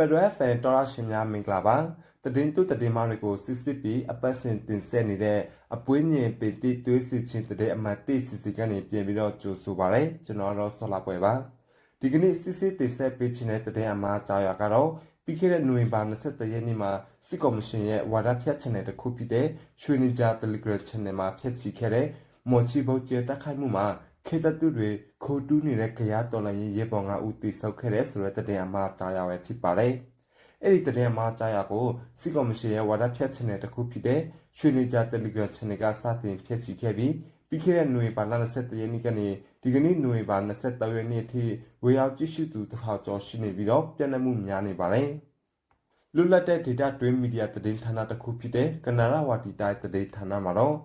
Federal Fan တော်ရရှင်များမင်္ဂလာပါတည်င်းသူတည်င်းမတွေကိုစစ်စစ်ပြီးအပတ်စဉ်တင်ဆက်နေတဲ့အပွေးညင်ပေတိသွေးစစ်ချင်းတည်အမတ်တိစစ်စစ်ကနေပြင်ပြီးတော့ကြိုဆိုပါရစေကျွန်တော်တော့ဆော်လာပွဲပါဒီကနေ့စစ်စစ်တင်ဆက်ပေးခြင်းတဲ့တည်အမှားကြောက်ရကတော့ပြီးခဲ့တဲ့နိုဝင်ဘာ23ရက်နေ့မှာစစ်ကော်မရှင်ရဲ့ဝါဒဖြတ် channel တစ်ခုဖြစ်တဲ့ရွှေနေကြ Telegram channel မှာဖြတ်ချီခဲ့တဲ့မော်ချီဘုတ်ကျတက်ခိုက်မှုမှာ ခေတ္တတူတွေခိုးတူးနေတဲ့ကြရားတော်လိုင်းရေးပေါ်ငါဦးတိဆောက်ခဲ့တဲ့ဆိုတဲ့တဲ့အမှားကြောက်ရပဲဖြစ်ပါတယ်အဲ့ဒီတဲ့မှာကြားရကိုစစ်ကော်မရှင်ရဲ့ဝါဒဖြတ် channel တစ်ခုဖြစ်တဲ့ရွှေနေကြ Telegram channel ကစတင်ဖြတ်ချီခဲ့ပြီးပြီးခဲ့တဲ့နိုဝင်ဘာလ23ရက်နေ့ကနေဒီကနေ့နိုဝင်ဘာ23ရက်နေ့အထိဝေရောက်ကြည့်ရှုသူတစ်ထောင်ကျော်ရှိနေပြီးတော့ပြန့်နှံ့မှုများနေပါတယ်။လွတ်လပ်တဲ့ data တွင်းမီဒီယာသတင်းဌာနတစ်ခုဖြစ်တဲ့ကနရဝတီတိုင်းသတင်းဌာနမှာတော့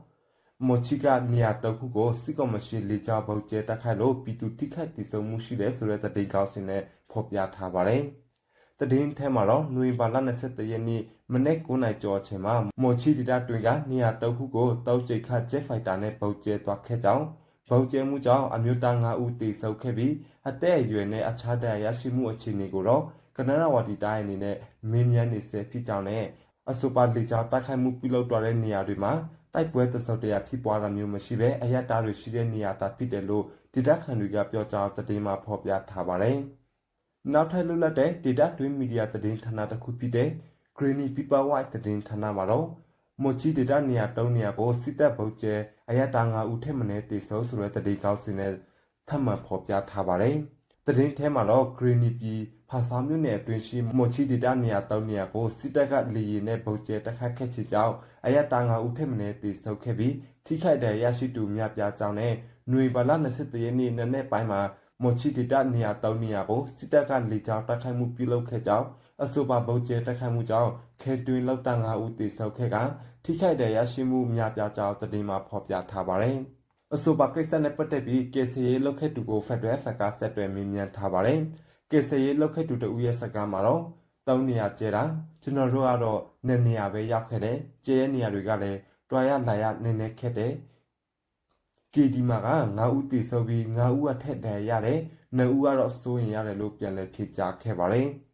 မော်ချီကနေရာတစ်ခုကိုစစ်ကော်မရှင်လေကြောင်းပုတ်ကျဲတက်ခိုက်လို့ပြည်သူတိခိုက်တည်ဆုံမှုရှိတယ်ဆိုတဲ့သတင်းကောင်းစင်နဲ့ဖော်ပြထားပါတယ်။သတင်းထဲမှာတော့နွေဘာလ23ရက်နေ့မနေ့9နိုင်ကျော်အချိန်မှာမော်ချီဒေတာတွင်ကနေရာတစ်ခုကိုတောက်ကျိတ်ခတ်ဂျက်ဖိုက်တာနဲ့ပုတ်ကျဲသွားခဲ့ကြောင်းဗုံကျဲမှုကြောင့်အမျိုးသား9ဦးတေဆုံးခဲ့ပြီးအသက်အရွယ်နဲ့အခြားတရားရရှိမှုအခြေအနေကိုတော့ကနရဝတီတိုင်းအနေနဲ့မင်းမြန်းနေစေဖြစ်ကြောင်းနဲ့အဆိုပါလေကြောင်းတိုက်ခိုက်မှုပြုလုပ်သွားတဲ့နေရာတွေမှာ တိုက်ပွဲတဆုပ်တရဖြစ်ပွားတာမျိုးမရှိဘဲအယက်တာတွေရှိတဲ့နေရာတာဖြစ်တယ်လို့ဒေတာခန်တွေကပြောကြားတဲ့မှာဖော်ပြထားပါတယ်။နောက်ထပ်လွတ်လပ်တဲ့ဒေတာတွင်းမီဒီယာသတင်းဌာနတစ်ခုဖြစ်တဲ့ Greeny People White သတင်းဌာနမှာတော့မိုချီဒေတာနေရာတုံးနေရာကိုစစ်တပ်ဗုတ်ကျဲအယက်တာ၅ဦးထက်မနည်းတေဆုံးဆိုတဲ့သတင်းကောင်းစင်နဲ့ထပ်မံဖော်ပြထားပါတယ်။ သတင်းထဲမှာတော့ Greeny ပြည်ဖာစာမြို့နယ်အတွင်းရှိမိုချီဒေတာနေရာတုံးနေရာကိုစစ်တပ်ကလေရင်နဲ့ဗုတ်ကျဲတက်ခတ်ခဲ့ချေကြောင်းအယက်တာ၅ဦးထက်မနည်းတေဆုံးခဲ့ပြီးထိခိုက်တဲ့ရရှိသူများပြားကြောင်းနဲ့ຫນွေဘာလ23ရက်နေ့နနက်ပိုင်းမှာမော်ချီဒေတာနေရာတုံးနေရာကိုစစ်တပ်ကလေကြောင်းတိုက်ခိုက်မှုပြုလုပ်ခဲ့ကြောင်းအဆိုပါဗုတ်ကျဲတိုက်ခိုက်မှုကြောင့်ခဲတွင်လောက်တာ၅ဦးတေဆုံးခဲ့ကထိခိုက်တဲ့ရရှိမှုများပြားကြောင်းသတင်းမှာဖော်ပြထားပါတယ်။ အဆိုပါကိစ္စနဲ့ပတ်သက်ပြီးကေစီရေးလောက်ခဲ့သူကိုဖက်ဒရယ်ဖက်ကဆက်တွယ်မေးမြန်းထားပါတယ်။ကေစီရေးလောက်ခဲ့သူတဦးရဲ့စကားမှာတော့တောင်းနေရကျဲတာကျွန်တော်တို့ကတော့နေနေရပဲရောက်ခဲ့တယ်။ကျဲတဲ့နေရာတွေကလည်းတွာရလာရနည်းနည်းခက်တယ်။ကေဒီမာက9ဦးတည်ဆုံပြီး9ဦးအထက်တည်းရတယ်။2ဦးကတော့စိုးရင်ရတယ်လို့ပြန်လည်ဖြေကြားခဲ့ပါတယ်။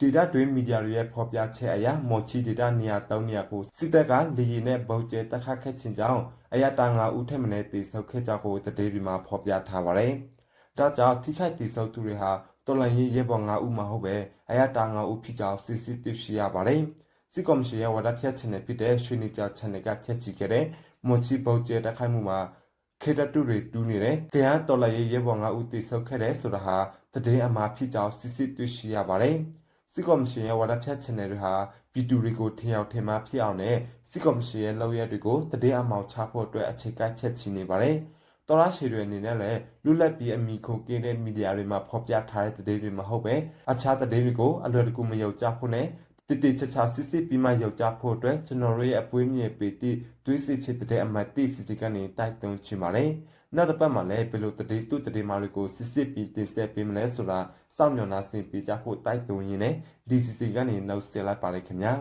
ဒေတာတွင်းမီဒီယာတွေရဲ့ဖော်ပြချက်အရမော်ချီဒေတာနေရာ၃နေရာကိုစစ်တပ်ကလေရင်နဲ့ဗုံကျဲတက်ခတ်ခဲ့ခြင်းကြောင့်အရတာ၅ဦးထက်မနည်းတေဆုံးခဲ့ကြကိုတတိတွေမှာဖော်ပြထားပါတယ်။ဒါကြောင့်ထိခိုက်တေဆုံးသူတွေဟာတော်လိုင်းရေးရဲဘော်၅ဦးမှဟုတ်ပဲအရတာ၅ဦးဖြစ်ကြောင်းစစ်စစ်သိရှိရပါတယ်။စစ်ကော်မရှင်ရဲ့ဝါဒဖြတ်ခြင်းနဲ့ဖြစ်တဲ့ရွှေနေကြ channel ကဖြတ်ချီခဲ့တဲ့မော်ချီဗုံကျဲတက်ခိုက်မှုမှာခေတ္တတူတွေတူးနေတယ်။ကြရန်တော်လိုင်းရေးရဲဘော်၅ဦးတေဆုံးခဲ့တဲ့ဆိုတာဟာတည်င်းအမှားဖြစ်ကြောင်းစစ်စစ်သိရှိရပါတယ်။ စစ်ကော်မရှင်ရဲ့ဝါဒဖြတ် channel တွေဟာပြည်သူတွေကိုထင်ရောက်ထင်မှားဖြစ်အောင်နဲ့စစ်ကော်မရှင်ရဲ့လုပ်ရက်တွေကိုတည်အမောင်ချဖို့အတွက်အခြေကိုက်ဖြတ်ချီနေပါတယ်။တော်ရရှိတွေအနေနဲ့လည်းလူလက်ပြီးအမိခိုကင်းတဲ့မီဒီယာတွေမှာဖော်ပြထားတဲ့သတင်းတွေမဟုတ်ပဲအခြားသတင်းတွေကိုအလွယ်တကူမယုံကြဖို့နဲ့တည်တည်ချာချာစစ်စစ်ပြီးမှယုံကြဖို့အတွက်ကျွန်တော်တို့ရဲ့အပွေးမြေပေတိတွေးစစ်ချစ်တဲ့အမတ်တိစစ်စစ်ကနေတိုက်တွန်းချင်ပါတယ်။နောက်တစ်ပတ်မှာလည်းဘယ်လိုတည်တူတည်မာတွေကိုစစ်စစ်ပြီးတင်ဆက်ပေးမလဲဆိုတာ စောင့်မျှော်နှားဆင်ပေးကြဖို့တိုက်တွန်းရင်းနဲ့ DCC ကနေနှုတ်ဆက်လိုက်ပါရခင်ဗျာ